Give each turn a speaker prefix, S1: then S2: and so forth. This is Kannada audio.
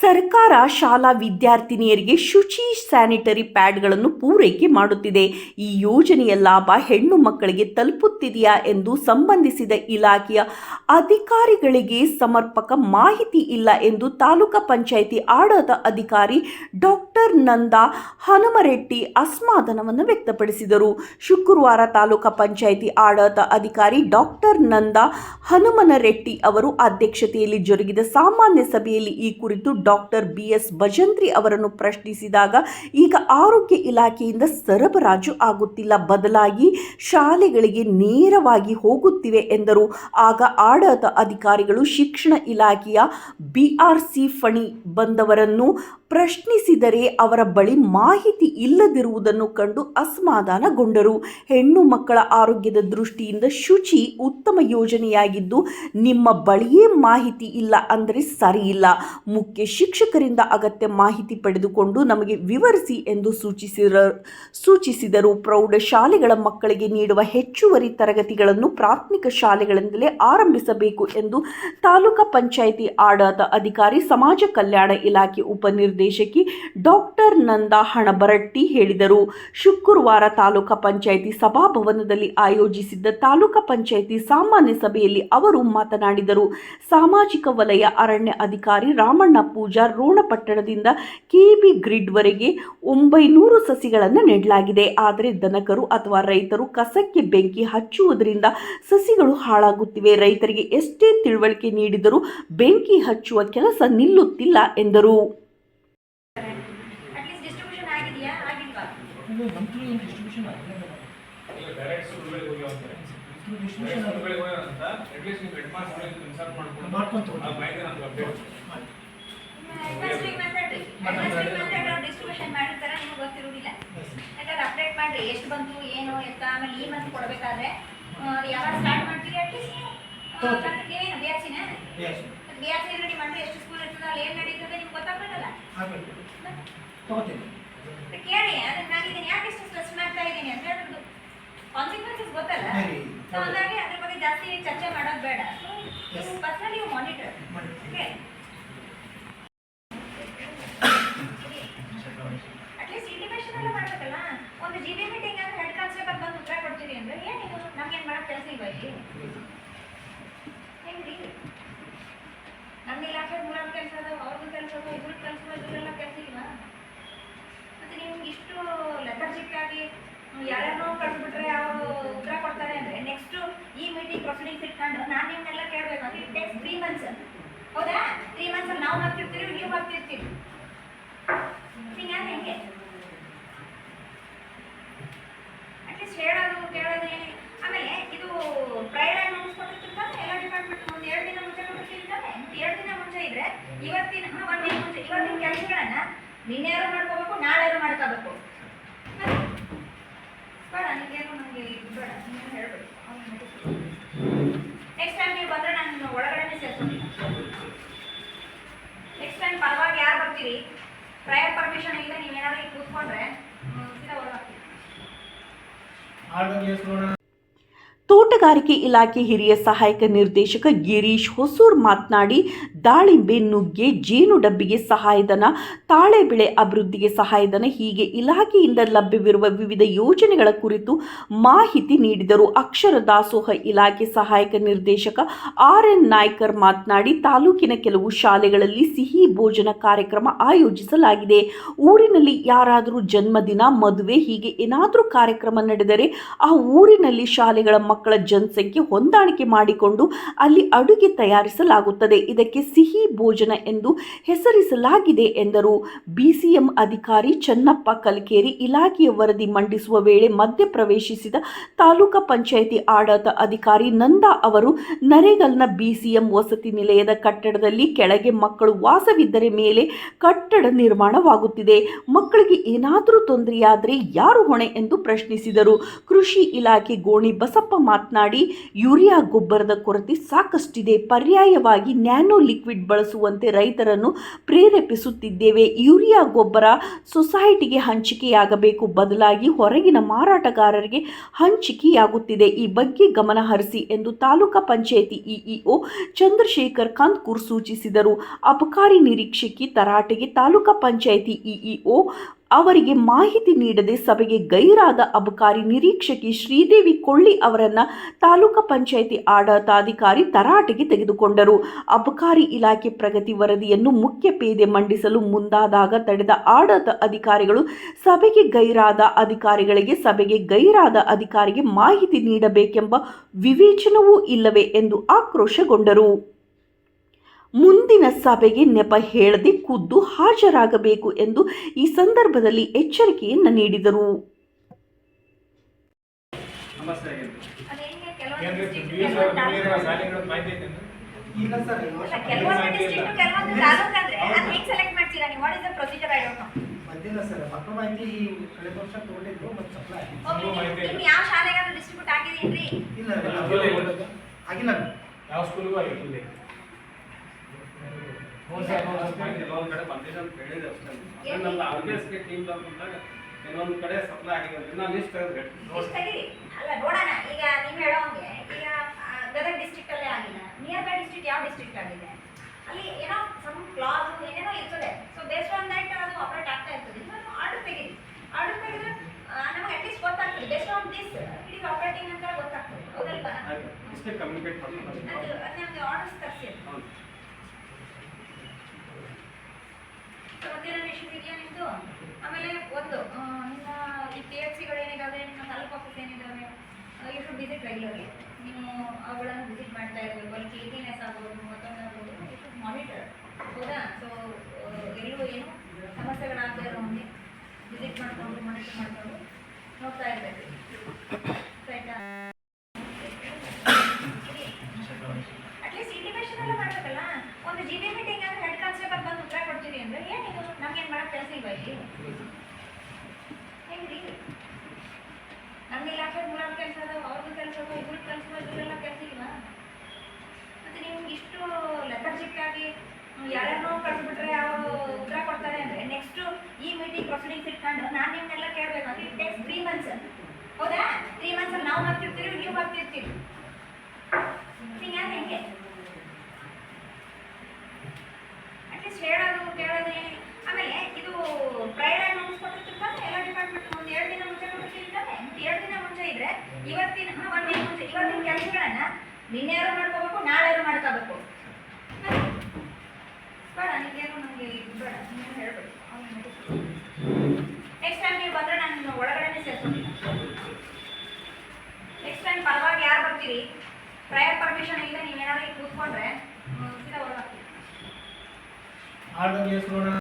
S1: ಸರ್ಕಾರ ಶಾಲಾ ವಿದ್ಯಾರ್ಥಿನಿಯರಿಗೆ ಶುಚಿ ಸ್ಯಾನಿಟರಿ ಪ್ಯಾಡ್ಗಳನ್ನು ಪೂರೈಕೆ ಮಾಡುತ್ತಿದೆ. ಈ ಯೋಜನೆಯ ಲಾಭ ಹೆಣ್ಣು ಮಕ್ಕಳಿಗೆ ತಲುಪುತ್ತಿದೆಯಾ ಎಂದು ಸಂಬಂಧಿಸಿದ ಇಲಾಖೆಯ ಅಧಿಕಾರಿಗಳಿಗೆ ಸಮರ್ಪಕ ಮಾಹಿತಿ ಇಲ್ಲ ಎಂದು ತಾಲೂಕಾ ಪಂಚಾಯಿತಿ ಆಡಳಿತ ಅಧಿಕಾರಿ ಡಾಕ್ಟರ್ ನಂದಾ ಹನುಮರೆಡ್ಡಿ ಅಸಮಾಧಾನವನ್ನು ವ್ಯಕ್ತಪಡಿಸಿದರು. ಶುಕ್ರವಾರ ತಾಲೂಕಾ ಪಂಚಾಯಿತಿ ಆಡಳಿತ ಅಧಿಕಾರಿ ಡಾಕ್ಟರ್ ನಂದಾ ಹನುಮನರೆಡ್ಡಿ ಅವರು ಅಧ್ಯಕ್ಷತೆಯಲ್ಲಿ ಜರುಗಿದ ಸಾಮಾನ್ಯ ಸಭೆಯಲ್ಲಿ ಈ ಕುರಿತು ಡಾಕ್ಟರ್ ಬಿ ಎಸ್ ಭಜಂತ್ರಿ ಅವರನ್ನು ಪ್ರಶ್ನಿಸಿದಾಗ, ಈಗ ಆರೋಗ್ಯ ಇಲಾಖೆಯಿಂದ ಸರಬರಾಜು ಆಗುತ್ತಿಲ್ಲ, ಬದಲಾಗಿ ಶಾಲೆಗಳಿಗೆ ನೇರವಾಗಿ ಹೋಗುತ್ತಿವೆ ಎಂದರು. ಆಗ ಆಡಳಿತ ಅಧಿಕಾರಿಗಳು ಶಿಕ್ಷಣ ಇಲಾಖೆಯ ಬಿ ಆರ್ ಸಿ ಫಣಿ ಬಂದವರನ್ನು ಪ್ರಶ್ನಿಸಿದರೆ ಅವರ ಬಳಿ ಮಾಹಿತಿ ಇಲ್ಲದಿರುವುದನ್ನು ಕಂಡು ಅಸಮಾಧಾನಗೊಂಡರು. ಹೆಣ್ಣು ಮಕ್ಕಳ ಆರೋಗ್ಯದ ದೃಷ್ಟಿಯಿಂದ ಶುಚಿ ಉತ್ತಮ ಯೋಜನೆಯಾಗಿದ್ದು, ನಿಮ್ಮ ಬಳಿಯೇ ಮಾಹಿತಿ ಇಲ್ಲ ಅಂದರೆ ಸರಿಯಿಲ್ಲ. ಮುಖ್ಯ ಶಿಕ್ಷಕರಿಂದ ಅಗತ್ಯ ಮಾಹಿತಿ ಪಡೆದುಕೊಂಡು ನಮಗೆ ವಿವರಿಸಿ ಎಂದು ಸೂಚಿಸಿರ, ಸೂಚಿಸಿದರು. ಪ್ರೌಢಶಾಲೆಗಳ ಮಕ್ಕಳಿಗೆ ನೀಡುವ ಹೆಚ್ಚುವರಿ ತರಗತಿಗಳನ್ನು ಪ್ರಾಥಮಿಕ ಶಾಲೆಗಳಿಂದಲೇ ಆರಂಭಿಸಬೇಕು ಎಂದು ತಾಲೂಕಾ ಪಂಚಾಯಿತಿ ಆಡಳಿತ ಅಧಿಕಾರಿ, ಸಮಾಜ ಕಲ್ಯಾಣ ಇಲಾಖೆ ಉಪನಿರ್ದೇಶಕಿ ಡಾಕ್ಟರ್ ನಂದಾ ಹಣಬರಟ್ಟಿ ಹೇಳಿದರು. ಶುಕ್ರವಾರ ತಾಲೂಕಾ ಪಂಚಾಯಿತಿ ಸಭಾಭವನದಲ್ಲಿ ಆಯೋಜಿಸಿದ್ದ ತಾಲೂಕಾ ಪಂಚಾಯಿತಿ ಸಾಮಾನ್ಯ ಸಭೆಯಲ್ಲಿ ಅವರು ಮಾತನಾಡಿದರು. ಸಾಮಾಜಿಕ ವಲಯ ಅರಣ್ಯ ಅಧಿಕಾರಿ ರಾಮಣ್ಣ ರೋಣಪಟ್ಟಣದಿಂದ ಕೆಬಿ ಗ್ರಿಡ್ವರೆಗೆ ಒಂಬೈನೂರು ಸಸಿಗಳನ್ನು ನೆಡಲಾಗಿದೆ. ಆದರೆ ದನಕರು ಅಥವಾ ರೈತರು ಕಸಕ್ಕೆ ಬೆಂಕಿ ಹಚ್ಚುವುದರಿಂದ ಸಸಿಗಳು ಹಾಳಾಗುತ್ತಿವೆ. ರೈತರಿಗೆ ಎಷ್ಟೇ ತಿಳುವಳಿಕೆ ನೀಡಿದರೂ ಬೆಂಕಿ ಹಚ್ಚುವ ಕೆಲಸ ನಿಲ್ಲುತ್ತಿಲ್ಲ ಎಂದರು.
S2: ಮಾಡ್ಕೊಂತ
S3: ಡಿಸ್ಟ್ರಿಬ್ಯೂಷನ್ ಮಾಡಿರ್ತಾರೆ ನೀವು ಗೊತ್ತಿರೋದಿಲ್ಲ ಯಾಕಂದ್ರೆ ಅಪ್ಡೇಟ್ ಮಾಡಿರಿ ಎಷ್ಟು ಬಂತು ಏನು ಎತ್ತ ಆಮೇಲೆ ಈ ಮಂತ್ ಕೊಡಬೇಕಾದ್ರೆ ಯಾವಾಗ ಸ್ಟಾರ್ಟ್ ಮಾಡ್ತೀರಿ ಅಟ್ಲೀಸ್ಟ್ ಏನು ಬಿ ಆರ್ ಸಿನ ಬಿ ಆರ್ ಸಿ ರೆಡಿ ಮಾಡಿದ್ರೆ ಎಷ್ಟು ಸ್ಕೂಲ್ ಇರ್ತದೆ ಅಲ್ಲಿ ಏನು ನಡೀತದೆ ನಿಮ್ಗೆ ಗೊತ್ತಾಗಬೇಕಲ್ಲ ಕೇಳಿ ಅದನ್ನ ನಾನು ಇದನ್ನ ಯಾಕೆ ಇಷ್ಟು ಸ್ಟ್ರೆಸ್ ಮಾಡ್ತಾ ಇದ್ದೀನಿ ಅಂತ ಕಾನ್ಸಿಕ್ವೆನ್ಸಸ್ ಗೊತ್ತಲ್ಲ. ಸೊ ಹಾಗಾಗಿ ಅದ್ರ ಬಗ್ಗೆ ಜಾಸ್ತಿ ಚರ್ಚೆ ಮಾಡೋದು ಬೇಡ. Personally monitor okay at least intimation ಎಲ್ಲ ಮಾಡ್ಬೇಕಲ್ಲ ಒಂದು ಮೀಟಿಂಗ್ ಅಂದ್ರೆ ಹೆಡ್ ಕಾನ್ಸ್ಟೇಬಲ್ ಬಂದು ಉತ್ತರ ಕೊಡ್ತೀರಿ ಅಂದ್ರೆ? ಏನಿದು ನಮ್ಗೇನು ಮಾಡಕ್ ಕೆಲಸ ಇಲ್ವಾ ಇಲ್ಲಿ. ಹೆಂಗ್ರಿ? ನಮ್ಮ ಇಲಾಖೆ ಮೂಲ ಕೆಲಸ ಅದ ಅವ್ರದ್ದು ಕೆಲಸ ಅದ ಇದ್ರ ಕೆಲಸ ಇದ್ರೆಲ್ಲ ಕೆಲಸ ಇಲ್ವಾ? ಮತ್ತೆ ನಿಮ್ಗೆ ಇಷ್ಟು ಲೆಥರ್ಜಿಕ್ ಆಗಿ ಯಾರ್ಯಾರೋ ಕಳ್ಸಿಬಿಟ್ರೆ ಅವರು ಉತ್ತರ ಕೊಡ್ತಾರೆ ಅಂದ್ರೆ ನೆಕ್ಸ್ಟ್ ಈ ಮೀಟಿಂಗ್ ಪ್ರೊಸೀಡಿಂಗ್ಸ್ ಇಟ್ಕೊಂಡು ನಾನು ನಿಮ್ಮನ್ನೆಲ್ಲ ಕೇಳಬೇಕು. ಇಟ್ ಟೇಕ್ಸ್ ತ್ರೀ ಮಂತ್ಸ್ ಹೌದಾ? ತ್ರೀ ಮಂತ್ಸ್ ನಾವು ಹಾಕ್ತಿರ್ತೀವಿ ನೀವು ಹಾಕ್ತಿರ್ತೀವಿ ಹಿಂಗಾಗಿ ಹೆಂಗೆ ಅಟ್ಲೀಸ್ಟ್ ಹೇಳೋದು ಕೇಳೋದು ಏನು ಆಮೇಲೆ ಇದು ಪ್ರೈಡ್ ಆಗಿ ಮುಗಿಸ್ಕೊಟ್ಟಿರ್ತಾರೆ ಎಲ್ಲ ಡಿಪಾರ್ಟ್ಮೆಂಟ್ ಒಂದು ಎರಡು ದಿನ ಮುಂಚೆ ಕೊಟ್ಟಿರ್ತಾರೆ ಎರಡು ದಿನ ಮುಂಚೆ ಇದ್ರೆ ಇವತ್ತಿನ ಒಂದು ದಿನ ಮುಂಚೆ, ಇವತ್ತಿನ ಕೆಲಸಗಳನ್ನ ನಿನ್ನೆಯಾರು ಮಾಡ್ಕೋಬೇಕು ನಾಳೆಯಾರು ಮಾಡ್ಕೋಬೇಕು? ಬೇಡ ನಿಮಗೇನು ನನಗೆ ಬೇಡ, ನೀನು ಹೇಳ್ಬೇಕು. ನೆಕ್ಸ್ಟ್ ಟೈಮ್ ನೀವು ಬಂದರೆ ನಾನು ಒಳಗಡೆನೆ ಸೇರ್ಸೋದಿಲ್ಲ ನೆಕ್ಸ್ಟ್ ಟೈಮ್ ಪರವಾಗಿ ಯಾರು ಬರ್ತೀರಿ? ಪ್ರಯರ್ ಪರ್ಮಿಷನ್ ಇಲ್ಲದೆ ನೀವೇನಾದ್ರೂ ಕೂತ್ಕೊಂಡ್ರೆ ಸೀದಾ ಹೊರಗಾಗ್ತೀವಿ
S2: ಆರ್ಡರ್ ಹೆಸರು
S1: ತೋಟಗಾರಿಕೆ ಇಲಾಖೆ ಹಿರಿಯ ಸಹಾಯಕ ನಿರ್ದೇಶಕ ಗಿರೀಶ್ ಹೊಸೂರ್ ಮಾತನಾಡಿ, ದಾಳಿಂಬೆ ನುಗ್ಗೆ, ಜೇನು ಡಬ್ಬಿಗೆ ಸಹಾಯಧನ ತಾಳೆ ಬೆಳೆ ಅಭಿವೃದ್ಧಿಗೆ ಸಹಾಯಧನ ಹೀಗೆ ಇಲಾಖೆಯಿಂದ ಲಭ್ಯವಿರುವ ವಿವಿಧ ಯೋಜನೆಗಳ ಕುರಿತು ಮಾಹಿತಿ ನೀಡಿದರು. ಅಕ್ಷರ ದಾಸೋಹ ಇಲಾಖೆ ಸಹಾಯಕ ನಿರ್ದೇಶಕ ಆರ್ ಎನ್ ನಾಯ್ಕರ್ ಮಾತನಾಡಿ, ತಾಲೂಕಿನ ಕೆಲವು ಶಾಲೆಗಳಲ್ಲಿ ಸಿಹಿ ಭೋಜನ ಕಾರ್ಯಕ್ರಮ ಆಯೋಜಿಸಲಾಗಿದೆ. ಊರಿನಲ್ಲಿ ಯಾರಾದರೂ ಜನ್ಮದಿನ, ಮದುವೆ ಹೀಗೆ ಏನಾದರೂ ಕಾರ್ಯಕ್ರಮ ನಡೆದರೆ ಆ ಊರಿನಲ್ಲಿ ಶಾಲೆಗಳ ಮಕ್ಕಳ ಜನಸಂಖ್ಯೆ ಹೊಂದಾಣಿಕೆ ಮಾಡಿಕೊಂಡು ಅಲ್ಲಿ ಅಡುಗೆ ತಯಾರಿಸಲಾಗುತ್ತದೆ. ಇದಕ್ಕೆ ಸಿಹಿ ಭೋಜನ ಎಂದು ಹೆಸರಿಸಲಾಗಿದೆ ಎಂದರು. ಬಿಸಿಎಂ ಅಧಿಕಾರಿ ಚನ್ನಪ್ಪ ಕಲ್ಕೇರಿ ಇಲಾಖೆಯ ವರದಿ ಮಂಡಿಸುವ ವೇಳೆ ಮಧ್ಯಪ್ರವೇಶಿಸಿದ ತಾಲೂಕಾ ಪಂಚಾಯಿತಿ ಆಡಳಿತ ಅಧಿಕಾರಿ ನಂದಾ ಅವರು, ನರೇಗಲ್ನ ಬಿಸಿಎಂ ವಸತಿ ನಿಲಯದ ಕಟ್ಟಡದಲ್ಲಿ ಕೆಳಗೆ ಮಕ್ಕಳು ವಾಸವಿದ್ದರೆ ಮೇಲೆ ಕಟ್ಟಡ ನಿರ್ಮಾಣವಾಗುತ್ತಿದೆ. ಮಕ್ಕಳಿಗೆ ಏನಾದರೂ ತೊಂದರೆಯಾದರೆ ಯಾರು ಹೊಣೆ? ಎಂದು ಪ್ರಶ್ನಿಸಿದರು. ಕೃಷಿ ಇಲಾಖೆ ಗೋಣಿ ಬಸಪ್ಪ ಮಾತನಾಡಿ, ಯೂರಿಯಾ ಗೊಬ್ಬರದ ಕೊರತೆ ಸಾಕಷ್ಟಿದೆ. ಪರ್ಯಾಯವಾಗಿ ನ್ಯಾನೋ ಲಿಕ್ವಿಡ್ ಬಳಸುವಂತೆ ರೈತರನ್ನು ಪ್ರೇರೇಪಿಸುತ್ತಿದ್ದೇವೆ. ಯೂರಿಯಾ ಗೊಬ್ಬರ ಸೊಸೈಟಿಗೆ ಹಂಚಿಕೆಯಾಗಬೇಕು. ಬದಲಾಗಿ ಹೊರಗಿನ ಮಾರಾಟಗಾರರಿಗೆ ಹಂಚಿಕೆಯಾಗುತ್ತಿದೆ. ಈ ಬಗ್ಗೆ ಗಮನ ಹರಿಸಿ ಎಂದು ತಾಲೂಕಾ ಪಂಚಾಯಿತಿ ಇಇಒ ಚಂದ್ರಶೇಖರ್ ಕಾಂತ್ಕೂರ್ ಸೂಚಿಸಿದರು. ಅಬಕಾರಿ ನಿರೀಕ್ಷಕಿ ತರಾಟೆಗೆ ತಾಲೂಕಾ ಪಂಚಾಯಿತಿ ಇಇಒ ಅವರಿಗೆ ಮಾಹಿತಿ ನೀಡದೆ ಸಭೆಗೆ ಗೈರಾದ ಅಬಕಾರಿ ನಿರೀಕ್ಷಕಿ ಶ್ರೀದೇವಿ ಕೊಳ್ಳಿ ಅವರನ್ನ ತಾಲೂಕು ಪಂಚಾಯಿತಿ ಆಡಳಿತಾಧಿಕಾರಿ ತರಾಟೆಗೆ ತೆಗೆದುಕೊಂಡರು. ಅಬಕಾರಿ ಇಲಾಖೆ ಪ್ರಗತಿ ವರದಿಯನ್ನು ಮುಖ್ಯ ಪೇದೆ ಮಂಡಿಸಲು ಮುಂದಾದಾಗ ತಡೆದ ಆಡಳಿತ ಅಧಿಕಾರಿಗಳು ಸಭೆಗೆ ಗೈರಾದ ಅಧಿಕಾರಿಗಳಿಗೆ ಸಭೆಗೆ ಗೈರಾದ ಅಧಿಕಾರಿಗೆ ಮಾಹಿತಿ ನೀಡಬೇಕೆಂಬ ವಿವೇಚನವೂ ಇಲ್ಲವೇ ಎಂದು ಆಕ್ರೋಶಗೊಂಡರು. ಮುಂದಿನ ಸಭೆಗೆ ನೆಪ ಹೇಳದೆ ಖುದ್ದು ಹಾಜರಾಗಬೇಕು ಎಂದು ಈ ಸಂದರ್ಭದಲ್ಲಿ ಎಚ್ಚರಿಕೆಯನ್ನು ನೀಡಿದರು.
S3: ಯಾವ
S4: ಸ್ಕೂಲ್ಗೂ ಆಗಿಲ್ಲ?
S5: ಕೆಲವೊಂದ್ ಕಡೆ ಬಂದಿದೆ ಅಂತ ಹೇಳಿದೆ ಅಷ್ಟೇ ಟೀಮ್ ಬಂದಾಗ ಕೆಲವೊಂದ್ ಕಡೆ ಸಪ್ಲೈ ಲಿಸ್ಟ್
S3: ಅಲ್ಲ ನೋಡೋಣ. ಈಗ ನೀವು ಹೇಳೋಂಗೆ ಈಗ ಗದಗ ಡಿಸ್ಟ್ರಿಕ್ಟ್ ಅಲ್ಲೇ ಆಗಿಲ್ಲ ನಿಯರ್ ಬೈ ಡಿಸ್ಟ್ರಿಕ್ಟ್ ಯಾವ ಡಿಸ್ಟ್ರಿಕ್ಟ್ ಆಗಿದೆ? ಅಲ್ಲಿ ಏನೋ ಸಮ್ ಕ್ಲಾಸ್ ಏನೇನೋ ಇರ್ತದೆ. ಸೊ ಬೇಸ್ಡ್ ಆನ್ ದಟ್ ಅದು ಆಪರೇಟ್ ಆಗ್ತಾ ಇರ್ತದೆ. ನಾನು ಆರ್ಡರ್ ತೆಗೀರಿ. ಆರ್ಡರ್ ತೆಗೆದ್ರೆ ನಮಗೆ ಅಟ್ಲೀಸ್ಟ್ ಗೊತ್ತಾಗ್ತದೆ. Based on this it is operating ಅಂತ ಗೊತ್ತಾಗ್ತದೆ. ಹೌದಲ್ವಾ? ಅದು. ಅದು ನಮಗೆ ಆರ್ಡರ್ಸ್ ತರಿಸಿ ಆಮೇಲೆ ಒಂದು ನಿಮ್ಮ ಈ ಕೆ ಎಫ್ ಸಿಗಳು ಏನಿದಾವೆ ನಿಮ್ಮ ತಾಲೂಕು ಆಫೀಸ್ ಏನಿದಾವೆ ಯು ಶುಡ್ ವಿಸಿಟ್ ರೆಗ್ಯುಲರ್ಲಿ ನೀವು ಅವುಗಳನ್ನು ವಿಸಿಟ್ ಮಾಡ್ತಾ ಇರಬೇಕು ಅಲ್ಲಿ ಕ್ಲೀನಿನೆಸ್ ಆಗ್ಬೋದು ಮತ್ತೊಂದು ಆಗ್ಬೋದು ಯು ಶುಡ್ ಮಾನಿಟರ್ ಹೌದಾ ಸೊ ಎಲ್ಲೂ ಏನು ಸಮಸ್ಯೆಗಳಾಗದೇ ಇರೋ ವಿಸಿಟ್ ಮಾಡಿಕೊಂಡು ಮಾನಿಟರ್ ಮಾಡಿಕೊಂಡು ನೋಡ್ತಾ ಇರಬೇಕು. ಆಯ್ತಾ ಅಟ್ಲೀಸ್ಟ್ ಇಂಟಿಮೇಷನ್ ಎಲ್ಲ ಮಾಡಬೇಕಲ್ಲ ಒಂದು ಜಿ ಬಿ ಮೀಟಿಂಗ್ ಅಂದ್ರೆ ಹೆಡ್ ಕಾನ್ಸ್ಟೇಬಲ್ ಬಂದು ಉತ್ತರ ಕೊಡ್ತೀವಿ ಅಂದ್ರೆ ಏನಿದು ನಮ್ಗೇನು ಮಾಡೋ ಕೆಲಸ ಇಲ್ವಾ ಇಲ್ಲಿ? ಹೆಂಗ್ರಿ? ನಮ್ಮ ಇಲಾಖೆ ಮೂರಾರು ಕೆಲಸ ಅದಾವ ಅವ್ರದ್ದು ಕೆಲಸ ಅದಾವ ಇವ್ರದ್ದು ಕೆಲಸ ಅದಾವ, ಇವ್ರೆಲ್ಲ ಕೆಲಸ ಇಲ್ವಾ ಮತ್ತೆ ನಿಮ್ಗೆ ಇಷ್ಟು ಲೆಥರ್ಜಿಕ್ ಆಗಿ ಯಾರ್ಯಾರೋ ಕಳ್ಸಿಬಿಟ್ರೆ ಅವರು ಉತ್ತರ ಕೊಡ್ತಾರೆ ಅಂದ್ರೆ ನೆಕ್ಸ್ಟ್ ಈ ಮೀಟಿಂಗ್ ಪ್ರೊಸೀಡಿಂಗ್ಸ್ ಇಟ್ಕೊಂಡು ನಾನು ನಿಮ್ಮನ್ನೆಲ್ಲ ಕೇಳಬೇಕು. ಇಟ್ ಟೇಕ್ಸ್ ತ್ರೀ ಮಂತ್ಸ್ ಹೌದಾ? ತ್ರೀ ಮಂತ್ಸಲ್ಲಿ ನಾವು ಬರ್ತಿರ್ತೀವಿ ನೀವು ಬರ್ತಿರ್ತೀವಿ ಹಿಂಗೆ? ಹೆಂಗೆ ಅಟ್ಲೀಸ್ಟ್ ಹೇಳೋದು, ಕೇಳೋದು ಆಮೇಲೆ ಆಗಿ ಮುಗಿಸ್ಕೊಟ್ಟಿರ್ತಾರೆ ಎಲ್ಲ ಡಿಪಾರ್ಟ್ಮೆಂಟ್ ಒಂದು ಎರಡು ದಿನ ಮುಂಚೆ ಕೊಟ್ಟಿರ್ತಾರೆ ಎರಡು ದಿನ ಮುಂಚೆ ಇದ್ರೆ ಇವತ್ತಿನ ಒಂದು ದಿನ ಮುಂಚೆ, ಇವತ್ತಿನ ಕೆಲಸಗಳನ್ನ ನಿನ್ನೆಯಾರು ಮಾಡ್ಕೋಬೇಕು ನಾಳೆಯಾರು ಮಾಡ್ಕೋಬೇಕು? ಬೇಡ, ನಿಮಗೇನು ನನಗೆ ಬೇಡ ನೀನು ಹೇಳ್ಬೇಡಿ ನೆಕ್ಸ್ಟ್ ಟೈಮ್ ನೀವು ಬಂದರೆ ನಾನು ನಿನ್ನ ಒಳಗಡೆನೆ ಸೇರ್ಸ್ತೀನಿ ನೆಕ್ಸ್ಟ್ ಟೈಮ್ ಪರವಾಗಿ ಯಾರು ಬರ್ತೀರಿ? ಪ್ರಯರ್ ಪರ್ಮಿಷನ್ ಇಲ್ಲ ನೀವೇನಾದ್ರೂ ಕೂತ್ಕೊಂಡ್ರೆ ಸೀದಾ ಹೊರಗಾಗ್ತೀವಿ
S2: ಆರ್ಡರ್ ಹೆಸರು